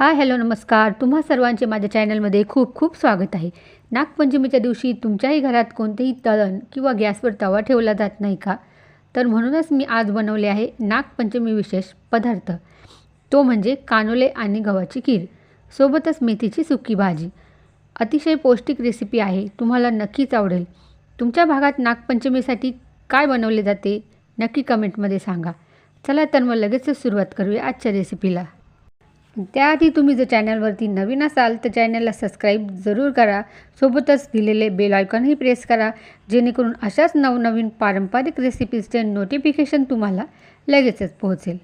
Hi hello नमस्कार. तुम्हा सर्वांचे माझ्या चॅनलमध्ये खूप खूप स्वागत आहे. नागपंचमीच्या दिवशी तुमच्याही घरात कोणतेही तळण किंवा गॅसवर तवा ठेवला जात नाही का? तर म्हणूनच मी आज बनवले आहे नागपंचमी विशेष पदार्थ. तो म्हणजे कानोले आणि गव्हाची खीर. सोबतच मेथीची सुकी भाजी. अतिशय पौष्टिक रेसिपी आहे. तुम्हाला नक्कीच आवडेल. तुमच्या भागात नागपंचमीसाठी काय बनवले जाते? नक्की कमेंटमध्ये सांगा. चला तर मग लगेचच सुरुवात करूया आजच्या रेसिपीला त्याआधी तुम्ही जर चॅनलवरती नवीन असाल तर चॅनलला सबस्क्राईब जरूर करा. सोबतच दिलेले बेल आयकॉनही प्रेस करा जेणेकरून अशाच नवनवीन पारंपरिक रेसिपीजचे नोटिफिकेशन तुम्हाला लगेचच पोहोचेल.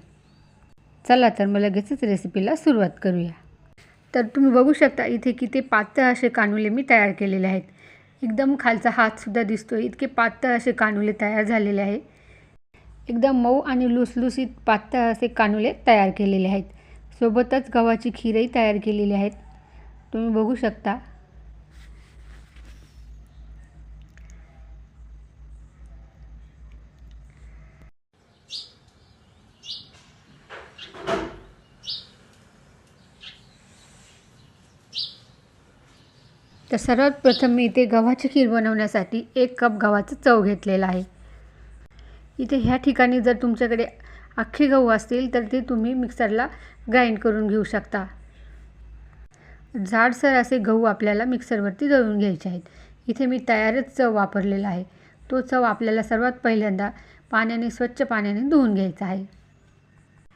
चला तर मग लगेचच रेसिपीला सुरुवात करूया. तर तुम्ही बघू शकता इथे किती पातळ असे कानुले मी तयार केलेले आहेत. एकदम खालचा हातसुद्धा दिसतो इतके पातळ असे कानुले तयार झालेले आहे. एकदम मऊ आणि लुसलुसीत पातळ असे कानुले तयार केलेले आहेत. सोबतच गव्हाची खीरही तयार केलेली आहेत. तुम्ही बघू शकता. तर सर्वात प्रथम मी इथे गव्हाची खीर बनवण्यासाठी एक कप गव्हाचं चव घेतलेलं आहे. इथे ह्या ठिकाणी जर तुमच्याकडे अख्खे गहू असतील तर ते तुम्ही मिक्सरला ग्राइंड करून घेऊ शकता. जाडसर असे गहू आपल्याला मिक्सरवरती दळून घ्यायचे आहेत. इथे मी तयारच चव वापरलेला आहे. तो चव आपल्याला सर्वात पहिल्यांदा पाण्याने स्वच्छ पाण्याने धुवून घ्यायचा आहे.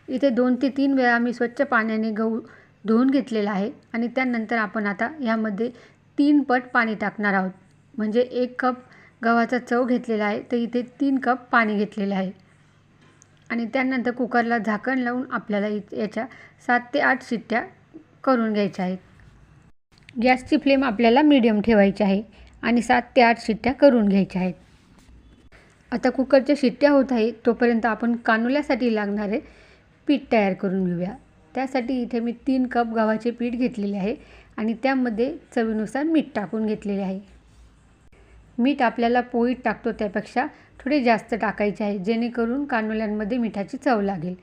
इथे दोन ते तीन वेळा मी स्वच्छ पाण्याने गहू धुवून घेतलेला आहे आणि त्यानंतर आपण आता ह्यामध्ये तीन पट पाणी टाकणार आहोत. म्हणजे एक कप गव्हाचा चव घेतलेला आहे तर इथे तीन कप पाणी घेतलेलं आहे. आणि त्यानंतर कुकरला झाकण लावून आपल्याला इ याच्या सात ते आठ शिट्ट्या करून घ्यायच्या आहेत. गॅसची फ्लेम आपल्याला मीडियम ठेवायची आहे आणि सात ते आठ शिट्ट्या करून घ्यायच्या आहेत. आता कुकरच्या शिट्ट्या होत आहे तोपर्यंत आपण कानुल्यासाठी लागणारे पीठ तयार करून घेऊया. त्यासाठी इथे मी तीन कप गव्हाचे पीठ घेतलेले आहे आणि त्यामध्ये चवीनुसार मीठ टाकून घेतलेले आहे. मीठ आपल्याला पोळीत टाकतो त्यापेक्षा थोडे जास्त टाकायचे आहे जेणेकरून कानोल्यांमध्ये मिठाची चव लागेल.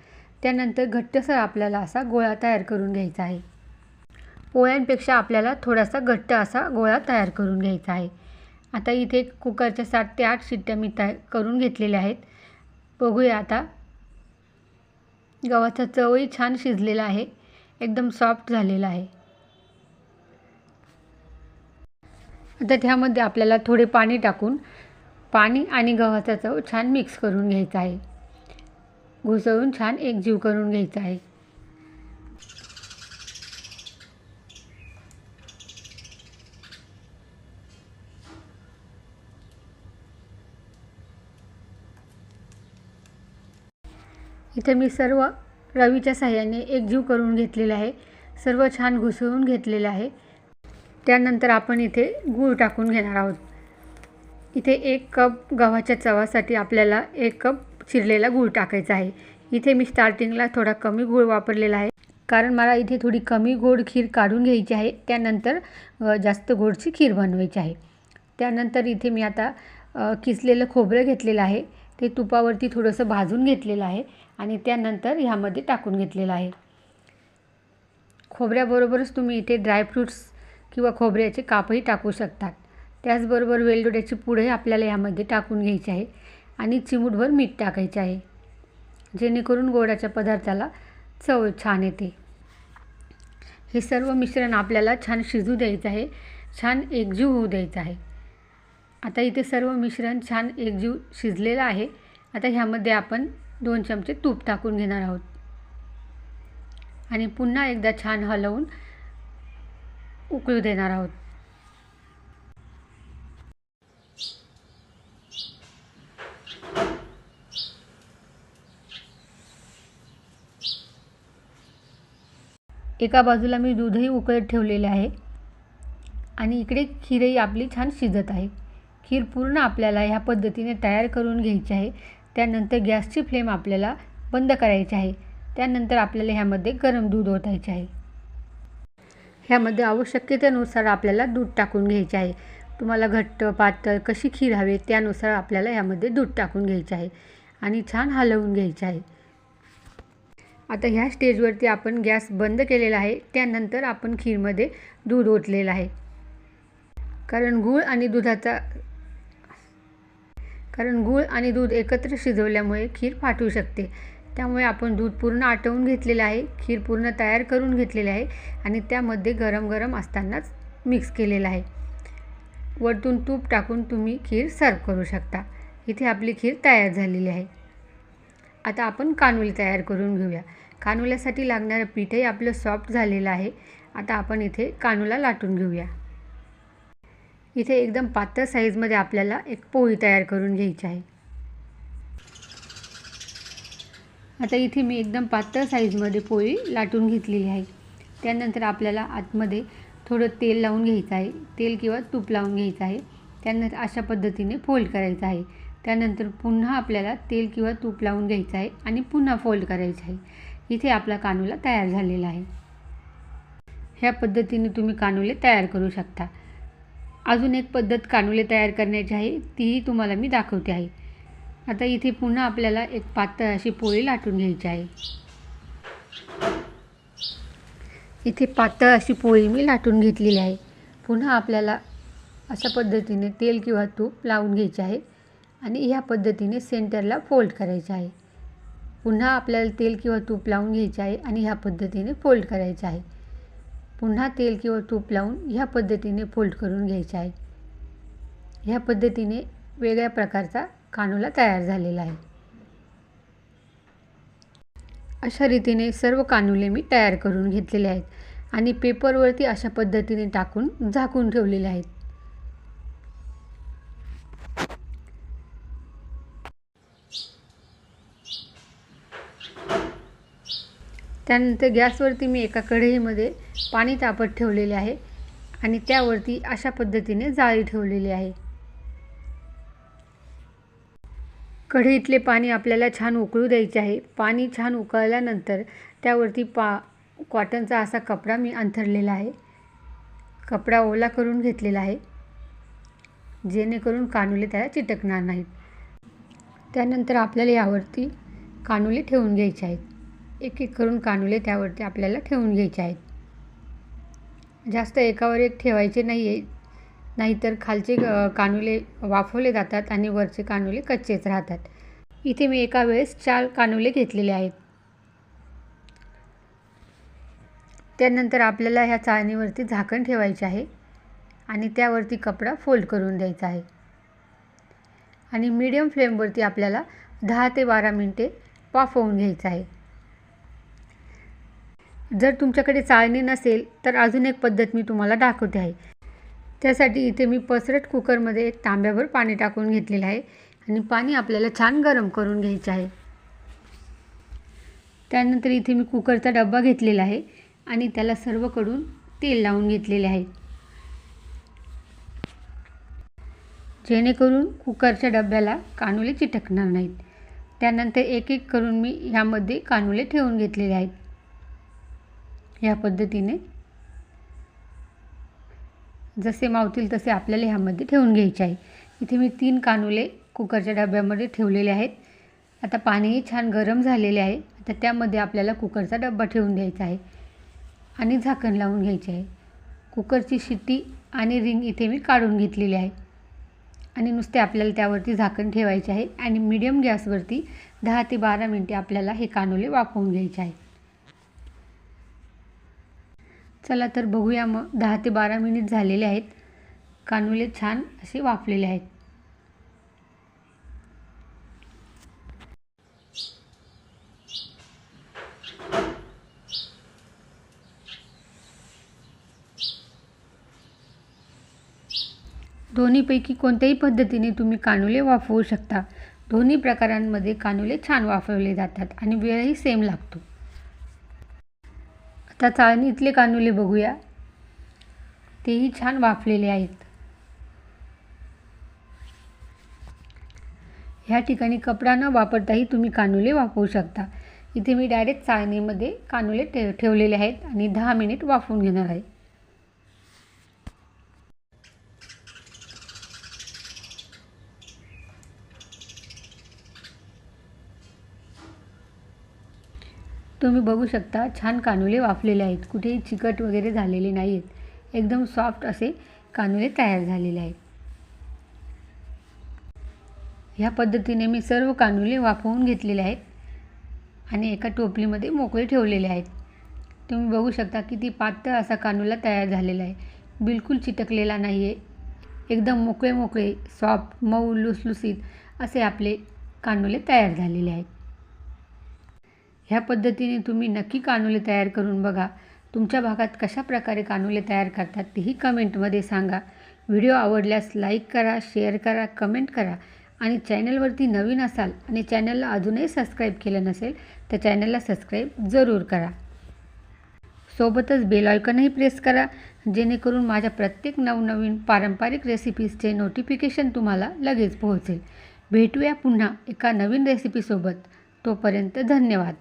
त्यानंतर घट्टसर आपल्याला असा गोळा तयार करून घ्यायचा आहे. पोळ्यांपेक्षा आपल्याला थोडासा घट्ट असा गोळा तयार करून घ्यायचा आहे. आता इथे कुकरच्या सात ते आठ शिट्ट्या मी तयार करून घेतलेल्या आहेत. बघूया आता. गव्हाचा चवही छान शिजलेला आहे. एकदम सॉफ्ट झालेला आहे. आता त्यामध्ये आपल्याला थोडे पाणी टाकून पाणी आणि गव्हाचा चव छान मिक्स करून घ्यायचा आहे. घुसळून छान एकजीव करून घ्यायचा आहे. इथे मी सर्व रवीच्या साह्याने एकजीव करून घेतलेलं आहे. सर्व छान घुसळून घेतलेलं आहे. त्यानंतर आपण इथे गूळ टाकून घेणार आहोत. इथे एक कप गव्हाच्या चवासाठी आपल्याला एक कप चिरलेला गूळ टाकायचा आहे. इथे मी स्टार्टिंगला थोडा कमी गूळ वापरलेला आहे. कारण मला इथे थोडी कमी गोड खीर काढून घ्यायची आहे. त्यानंतर जास्त गोडची खीर बनवायची आहे. त्यानंतर इथे मी आता किसलेलं खोबरं घेतलेलं आहे. ते तुपावरती थोडंसं भाजून घेतलेलं आहे आणि त्यानंतर ह्यामध्ये टाकून घेतलेलं आहे. खोबऱ्याबरोबरच तुम्ही इथे ड्रायफ्रूट्स किंवा खोबऱ्याचे कापही टाकू शकतात. त्याचबरोबर वेलदोड्याची पुढे आपल्याला यामध्ये टाकून घ्यायची आहे आणि चिमूटभर मीठ टाकायचे आहे. जेणेकरून गोडाच्या पदार्थाला चव छान येते. हे सर्व मिश्रण आपल्याला छान शिजू द्यायचं आहे छान एकजीव होऊ द्यायचं आहे. आता इथे सर्व मिश्रण छान एकजीव शिजलेलं आहे. आता ह्यामध्ये आपण दोन चमचे तूप टाकून घेणार आहोत. आणि पुन्हा एकदा छान हलवून उकळू देणार आहोत. एका बाजूला मी दूधही उकळत ठेवलेले आहे. आणि इकडे खीरही आपली छान शिजत आहे. खीर पूर्ण आपल्याला ह्या पद्धतीने तयार करून घ्यायची आहे. त्यानंतर गॅसची फ्लेम आपल्याला बंद करायची आहे. त्यानंतर आपल्याला ह्यामध्ये गरम दूध ओतायचे आहे. ह्यामध्ये आवश्यकतेनुसार आपल्याला दूध टाकून घ्यायचे आहे. तुम्हाला घट्ट पातळ कशी खीर हवी त्यानुसार आपल्याला ह्यामध्ये दूध टाकून घ्यायचे आहे. आणि छान हलवून घ्यायचे आहे. आता ह्या स्टेजवरती आपण गॅस बंद केलेला आहे. त्यानंतर आपण खीरमध्ये दूध ओतलेलं आहे. कारण गूळ आणि दुधाचा कारण गूळ आणि दूध एकत्र शिजवल्यामुळे खीर फाटू शकते. त्यामुळे आपण दूध पूर्ण आटवून घेतलेलं आहे. खीर पूर्ण तयार करून घेतलेली आहे आणि त्यामध्ये गरम गरम असतानाच मिक्स केलेलं आहे. वरतून तूप टाकून तुम्ही खीर सर्व करू शकता. इथे आपली खीर तयार झालेली आहे. आता आपण कानुली तयार करून घेऊया. कानुल्यासाठी लागणारं पीठही आपलं सॉफ्ट झालेलं आहे. आता आपण इथे कानूला लाटून घेऊया. इथे एकदम पातळ साईजमध्ये आपल्याला एक पोळी तयार करून घ्यायची आहे. आता इथे मी एकदम पातळ साईजमध्ये पोळी लाटून घेतलेली आहे. त्यानंतर आपल्याला आतमध्ये थोडं तेल लावून घ्यायचं आहे. तेल किंवा तूप लावून घ्यायचं आहे. त्यानंतर अशा पद्धतीने फोल्ड करायचं आहे. त्यानंतर पुन्हा आपल्याला तेल किंवा तूप लावून घ्यायचं आहे आणि पुन्हा फोल्ड करायचं आहे. इथे आपला कानोला तयार झालेला आहे. ह्या पद्धतीने तुम्ही कानुले तयार करू शकता. अजून एक पद्धत कानुले तयार करण्याची आहे तीही तुम्हाला मी दाखवते आहे. आता इथे पुन्हा आपल्याला एक पातळ अशी पोळी लाटून घ्यायची आहे. इथे पातळ अशी पोळी मी लाटून घेतलेली आहे. पुन्हा आपल्याला अशा पद्धतीने तेल किंवा तूप लावून घ्यायचे आहे. आणि ह्या पद्धतीने सेंटरला फोल्ड करायचे आहे. पुन्हा आपल्याला तेल किंवा तूप लावून घ्यायचे आहे आणि ह्या पद्धतीने फोल्ड करायचे आहे. पुन्हा तेल किंवा तूप लावून ह्या पद्धतीने फोल्ड करून घ्यायचे आहे. ह्या पद्धतीने वेगळ्या प्रकारचा कानोला तयार झालेला आहे. अशा रीतीने सर्व कानुले मी तयार करून घेतलेले आहेत आणि पेपरवरती अशा पद्धतीने टाकून झाकून ठेवलेले आहेत. त्यानंतर गॅसवरती मी एका कढईमध्ये पाणी तापत ठेवलेले आहे आणि त्यावरती अशा पद्धतीने जाळी ठेवलेली आहे. कढईतले पाणी आपल्याला छान उकळू द्यायचे आहे. पाणी छान उकळल्यानंतर त्यावरती पा कॉटनचा असा कपडा मी अंथरलेला आहे. कपडा ओला करून घेतलेला आहे. जेणेकरून कानुले त्याला चिटकणार नाहीत. त्यानंतर आपल्याला यावरती कानुले ठेवून घ्यायचे आहेत. एक एक करून कानुले त्यावरती आपल्याला ठेवून घ्यायचे आहेत. जास्त एकावर एक ठेवायचे नाही आहे नाहीतर खालचे कानुले वाफवले जातात आणि वरचे कानुले कच्चेच राहतात. इथे मी एका वेळेस चार कानुले घेतलेले आहेत. त्यानंतर आपल्याला ह्या चाळणीवरती झाकण ठेवायचे आहे आणि त्यावरती कपडा फोल्ड करून द्यायचा आहे. आणि मीडियम फ्लेमवरती आपल्याला दहा ते बारा मिनटे वाफवून घ्यायचं आहे. जर तुमच्याकडे चाळणी नसेल तर अजून एक पद्धत मी तुम्हाला दाखवते आहे. त्यासाठी इथे मी पसरट कुकरमध्ये एक तांब्याभर पाणी टाकून घेतलेलं आहे आणि पाणी आपल्याला छान गरम करून घ्यायचं आहे. त्यानंतर इथे मी कुकरचा डब्बा घेतलेला आहे आणि त्याला सर्वकडून तेल लावून घेतलेले आहे. जेणेकरून कुकरच्या डब्याला कानुले चिटकणार नाहीत. त्यानंतर एक एक करून मी ह्यामध्ये कानुले ठेवून घेतलेले आहेत. ह्या पद्धतीने. जसे मावतील तसे आपल्याला ह्यामध्ये ठेवून घ्यायचे आहे. इथे मी तीन कानुले कुकरच्या डब्यामध्ये ठेवलेले आहेत. आता पाणीही छान गरम झालेले आहे. आता त्यामध्ये आपल्याला कुकरचा डब्बा ठेवून द्यायचा आहे आणि झाकण लावून घ्यायचे आहे. कुकरची शिट्टी आणि रिंग इथे मी काढून घेतलेली आहे. आणि नुसते आपल्याला त्यावरती झाकण ठेवायचे आहे आणि मीडियम गॅसवरती दहा ते बारा मिनटे आपल्याला हे कानोले वाफवून घ्यायचे आहेत चला तर बघूया मग. दहा ते बारा मिनिट झालेले आहेत. कानुले छान असे वाफलेले आहेत. दोन्हीपैकी कोणत्याही पद्धतीने तुम्ही कानुले वाफवू शकता. दोन्ही प्रकारांमध्ये कानुले छान वाफवले जातात आणि वेळही सेम लागतो. त्या चाळणीतले कानुले बघूया. तेही छान वाफलेले आहेत. ह्या ठिकाणी कपडा न वापरताही तुम्ही कानुले वापरू शकता. इथे मी डायरेक्ट चाळणीमध्ये कानुले ठेव ठेवलेले आहेत आणि दहा मिनिट वाफवून घेणार आहे. तुम्ही बघू शकता छान कानुले वाफलेले आहेत. कुठेही चिकट वगैरे झालेले नाही आहेत एकदम सॉफ्ट असे कानुले तयार झालेले आहेत. ह्या पद्धतीने मी सर्व कानुले वाफवून घेतलेले आहेत आणि एका टोपलीमध्ये मोकळे ठेवलेले आहेत. तुम्ही बघू शकता किती पातळ असा कानुला तयार झालेला आहे. बिलकुल चिटकलेला नाही आहे एकदम मोकळे मोकळे सॉफ्ट मऊ लुसलुसीत असे आपले कानुले तयार झालेले आहेत. ह्या पद्धतीने तुम्ही नक्की कानुले तयार करून बघा. तुमच्या भागात कशा प्रकारे कानुले तयार करतात तेही कमेंटमध्ये सांगा. व्हिडिओ आवडल्यास लाईक करा शेअर करा कमेंट करा. आणि चॅनलवरती नवीन असाल आणि चॅनलला अजूनही सबस्क्राईब केलं नसेल तर चॅनलला सबस्क्राईब जरूर करा. सोबतच बेल आयकॉनही प्रेस करा जेणेकरून माझ्या प्रत्येक नवनवीन पारंपरिक रेसिपीजचे नोटिफिकेशन तुम्हाला लगेच पोहोचेल. भेटूया पुन्हा एका नवीन रेसिपीसोबत तोपर्यंत धन्यवाद.